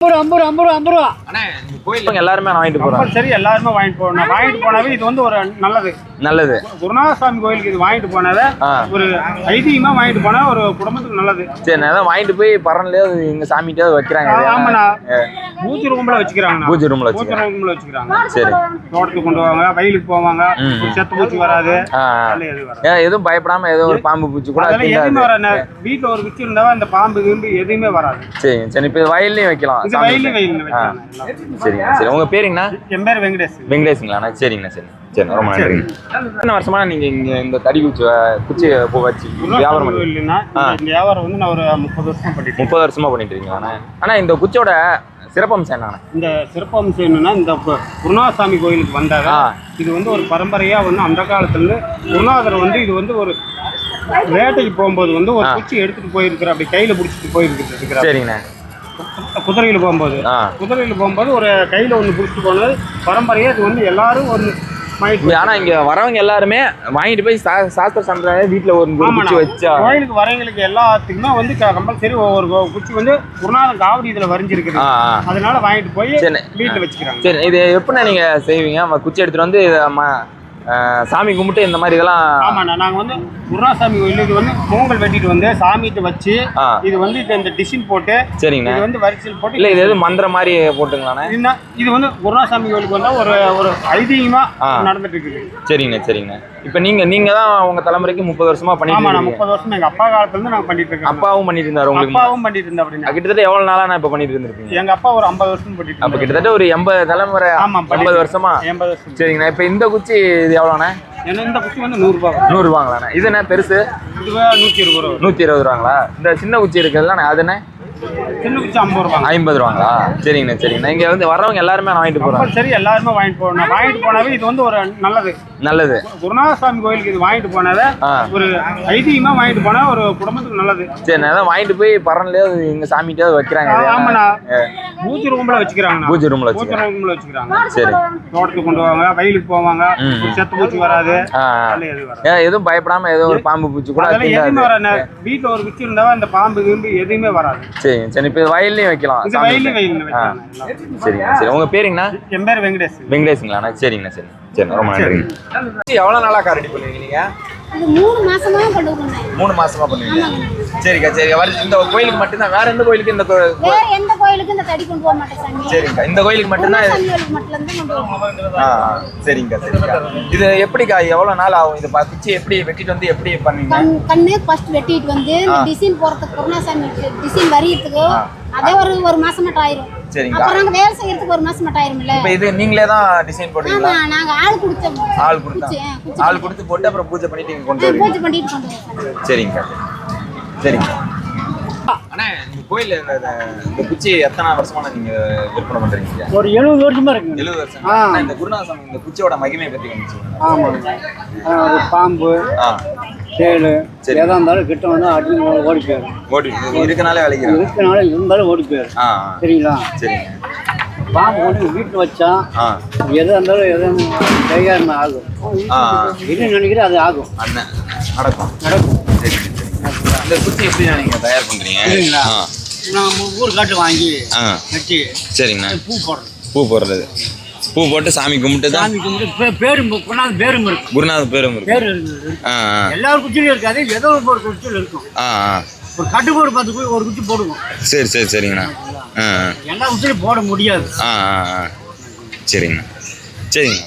ஐம்பது ரூபா ஐம்பது ரூபா ஐம்பது ரூபா கோயில் எல்லாருமே வாங்கிட்டு போறாங்க கம்பல்சரி எல்லாருமே வாங்கிட்டு போகணும். வாங்கிட்டு போனாவே இது வந்து ஒரு நல்லது. நல்லது. குருநாதசாமி கோயிலுக்கு இது வாங்கிட்டு போனாவே. ஒரு ஐதீகமா வாங்கிட்டு போனா ஒரு குடும்பத்துக்கு நல்லது. சரி நான் தான் வாங்கிட்டு போய் பரன்லயோ எங்க சாமிகிட்டயோ வைக்கிறாங்க. ஆமாண்ணா. பூஜை ரூம்ல வச்சுக்கிறாங்க பூஜை ரூம்ல பூஜை ரூம்ல வச்சுக்கிறாங்க. சரி. தோட்டத்துக்கு கொண்டு போவாங்க வயலுக்கு போவாங்க. செத்து பூச்சி வராது. எதுவும் வராது. ஏன் எதுவும் பயப்படாம ஏதோ ஒரு பாம்பு பூச்சி கூட எதுவுமே. வராது. வீட்டுல ஒரு குச்சி இருந்தா அந்த பாம்பு கிம்பு எதுவுமே வராது. சரி சரி இப்போ வயல்லையும் வைக்கலாம். இது சாமி வயலு சரிங்க சரி உங்க பேருங்கண்ணா? என் பேர் வெங்கடேஷ். வெங்கடேஷுங்களாண்ணா சரிங்கண்ணா சரி. சரி ரொம்ப நன்றி. வருஷமா நீங்க இங்க இந்த தடி குச்சி குச்சி வச்சு வியாபாரம் பண்ணி வியாபாரம் வந்து நான் ஒரு முப்பது வருஷம் பண்ணிட்டேன் முப்பது வருஷமா பண்ணிட்டு இருக்கீங்களாண்ணா ஆனா இந்த குச்சியோட சிறப்பம்சம் என்னண்ணா இந்த சிறப்பம்சம் என்னன்னா இந்த குருநாதசாமி கோயிலுக்கு வந்தாங்க. இது வந்து ஒரு பரம்பரையா வந்து அந்த காலத்துல இருந்து குருநாதர் வந்து இது வந்து ஒரு வேட்டைக்கு போகும்போது வந்து ஒரு. குச்சி எடுத்துட்டு போயிருக்கிற அப்படி கையில பிடிச்சிட்டு போயிருக்கு இருக்கிறார். சரிங்கண்ணா. குதிரையில போகும்போது. குதிரையில போகும்போது ஒரு கையில ஒண்ணு பிடிச்சிட்டு போனது. பரம்பரையா இது வந்து எல்லாரும் ஒரு மைண்ட் இங்க ஆனா இங்க வரவங்க எல்லாருமே வாங்கிட்டு போய் சா- சாஸ்திர சம்பிரதாயம் வீட்டுல ஒரு குச்சி வச்சா. கோயிலுக்கு வரவங்களுக்கு எல்லாத்துக்குமே வந்து கம்பல்சரி ஒவ்வொரு குச்சி வந்து குருநாதன் காவடி இதுல ஆ அதனால வாங்கிட்டு போய். வீட்டுல வச்சுக்கிறாங்க. சரி இது எப்படிண்ணா நீங்க செய்வீங்க? குச்சி எடுத்துட்டு வந்து சாமி கும்பிட்டு இந்த மாதிரி இதெல்லாம் ஆமாண்ணா நாங்க வந்து குருநாசாமி கோயில் இது வந்து பொங்கல் வெட்டிட்டு வந்து சாமிகிட்ட வச்சு இது வந்து இந்த டிசைன் போட்டு சரிங்கண்ணா. இது வந்து வரிசையில் போட்டு இல்ல இது எதுவும் மந்திர மாதிரி போட்டுங்களாண்ணே? இது வந்து குருநாசாமி கோயிலுக்கு வந்தா ஒரு ஒரு ஐதீகமா ஆ. நடந்துட்டு இருக்குது. சரிங்கண்ணா சரிங்கண்ணா. இப்போ நீங்க நீங்க தான் உங்க தலைமுறைக்கு முப்பது வருஷமா பண்ணிட்டு நான் முப்பது வருஷம் எங்க அப்பா காலத்துல இருந்து நாங்க பண்ணிட்டு இருக்கோம். அப்பாவும் பண்ணிட்டு இருந்தாரு உங்களுக்கு. அப்பாவும் பண்ணிட்டு இருந்தா அப்படின்னா. கிட்டத்தட்ட எவ்வளவு நாளா நான் இப்ப பண்ணிட்டு இருந்திருக்கீங்க எங்க அப்பா ஒரு ஐம்பது வருஷம் பண்ணிட்டு அப்ப. கிட்டத்தட்ட ஒரு எண்பது தலைமுறை ஆமா ஐம்பது வருஷமா? எண்பது வருஷம். சரிங்கண்ணா இப்ப இந்த குச்சி இது எவ்வளோண்ணே இந்த குச்சி வந்து நூறு ரூபாய் வரும். நூறு ரூபாங்களாண்ணே. இது என்ன பெருசு? நூத்தி இருபது ரூபா. நூத்தி இருபது ரூபாங்களா? இந்த சின்ன குச்சி இருக்குதுல்ல அது என்ன? சின்ன குச்சி ஐம்பது ரூபாங்களா? சரிங்கண்ணா சரிங்கண்ணா. இங்க வந்து வர்றவங்க எல்லாருமே வாங்கிட்டு போறாங்க. கம்பல்சரி எல்லாருமே வாங்கிட்டு போகணும். வாங்கிட்டு போனாவே இது வந்து ஒரு நல்லது. நல்லது. குருநாதசாமி கோயிலுக்கு இது வாங்கிட்டு போனாவே ஒரு ஐதீகமா வாங்கிட்டு போனா ஒரு குடும்பத்துக்கு நல்லது. சரி நான் வாங்கிட்டு போய் பரன்லயோ எங்க சாமிகிட்டயோ வைக்கிறாங்க. ஆமாண்ணா. பூஜை ரூம்ல வச்சுக்கிறாங்க பூஜை ரூம்ல பூஜை ரூம்ல வச்சுக்கிறாங்க. சரி. தோட்டத்துக்கு கொண்டு போவாங்க வயலுக்கு போவாங்க. செத்து பூச்சி வராது. எதுவும் வராது. ஏன் எதுவும் பயப்படாம ஏதோ ஒரு பாம்பு பூச்சி கூட வீட்டுல ஒரு குச்சி இருந்தா அந்த பாம்பு கிம்பு எதுவுமே வராது. சரி சரி இப்போ வயல்லையும் வைக்கலாம் சரிங்க சரி உங்க பேருங்கண்ணா என் பேர் வெங்கடேஷ் வெங்கடேஷுங்களாண்ணா சரிங்கண்ணா சரி சரி ரொம்ப நன்றிங்க. எவ்வளோ நாளாக்கா ரெடி பண்ணுவீங்க நீங்க? அது மூணு மாசமா மூணு மாசமா பண்ணுவீங்க? சரிக்கா சரிக்கா வருஷம் இந்த கோயிலுக்கு மட்டும்தான் வேற எந்த கோயிலுக்கு இந்த கோ- வேற எந்த கோயிலுக்கும் இந்த தடி கொண்டு போக மாட்டேன் சாமி. சரிங்கக்கா. இந்த கோயிலுக்கு மட்டும்தான் சாமி கோயிலுக்கு மட்டும் தான் கொண்டு போவோம் ஆ ஆ, சரிங்கக்கா சரிங்கக்கா. இது எப்படிக்கா எவ்வளோ நாள் ஆகும்? இதை பிச்சு எப்படி வெட்டிட்டு வந்து எப்படி பண்ணுவீங்க? கண் கண்ணு ஃபர்ஸ்ட் வெட்டிட்டு வந்து இந்த. டிசைன் போறதுக்கு குருணாசாமி டிசைன் வரியறதுக்கு. அதே ஒரு ஒரு மாசம் மட்டும் ஆயிரும். சரிங்கக்கா. அப்புறம் நாங்க வேலை செய்யறதுக்கு ஒரு மாசம் மட்டும் ஆயிரும்ல. இப்போ இது நீங்களே தான் டிசைன் ஆமா போடுவீங்களா நாங்க ஆள் கொடுத்தோம். ஆள் கொடுத்தா குச்சி, ஆ, குச்சி. ஆள் கொடுத்து போட்டு அப்புறம் பூஜை பண்ணிட்டு இங்க கொண்டு ஆ, வருவீங்க. பூஜை பண்ணிட்டு கொண்டு வருவோம் சரிங்கக்கா. சரிங்க இந்த கோயில் இந்த குச்சி எத்தனை வருஷமா நீங்க விற்பனை பண்றீங்க? ஒரு எழுபது வருஷமா இருக்குங்க எழுபது வருஷம்? இந்த குருநாதசாமி இந்த குச்சியோட மகிமை பத்தி கொஞ்சம் சொல்லுங்க. ஆமாங்க ஆ, ஒரு பாம்பு தேள் சரி. எதா இருந்தாலும் கிட்ட வந்து அடி ஓடி போயிடும் ஓடி இருக்கனாலே விளைக்கிறோம் இருக்கனால இருந்தாலும் ஓடி போயிடும் சரிங்களா? சரிங்க. பாம்பு கொண்டு வீட்டில் வச்சா எதா இருந்தாலும் எதுவும் கைகாரம் ஆகும். என்ன நினைக்கிறேன் அது ஆகும். நடக்கும். நடக்கும். சரிங்க இந்த குச்சி எப்படி நீங்க தயார் பண்றீங்க? சரிங்களா? ஆ. நான் ஊர் காட்டு வாங்கி ஆ. வெட்டி சரிங்கண்ணா. பூ போடுறோம் பூ போடுறது. பூ போட்டு சாமி கும்பிட்டு தான் சாமி கும்பிட்டு பேரும் கொண்டாந்து பேரும் இருக்கும் குருநாத பேரும் இருக்கு. பேர் எல்லாரும் குச்சிலையும் இருக்காது ஏதோ ஒரு குச்சியில் இருக்கும். ஆ ஒரு கட்டுப்போடு பார்த்து போய் ஒரு குச்சி போடுவோம். சரி சரி சரிங்கண்ணா. எல்லா குச்சிலையும் போட முடியாது. ஆ சரிங்கண்ணா. சரிங்க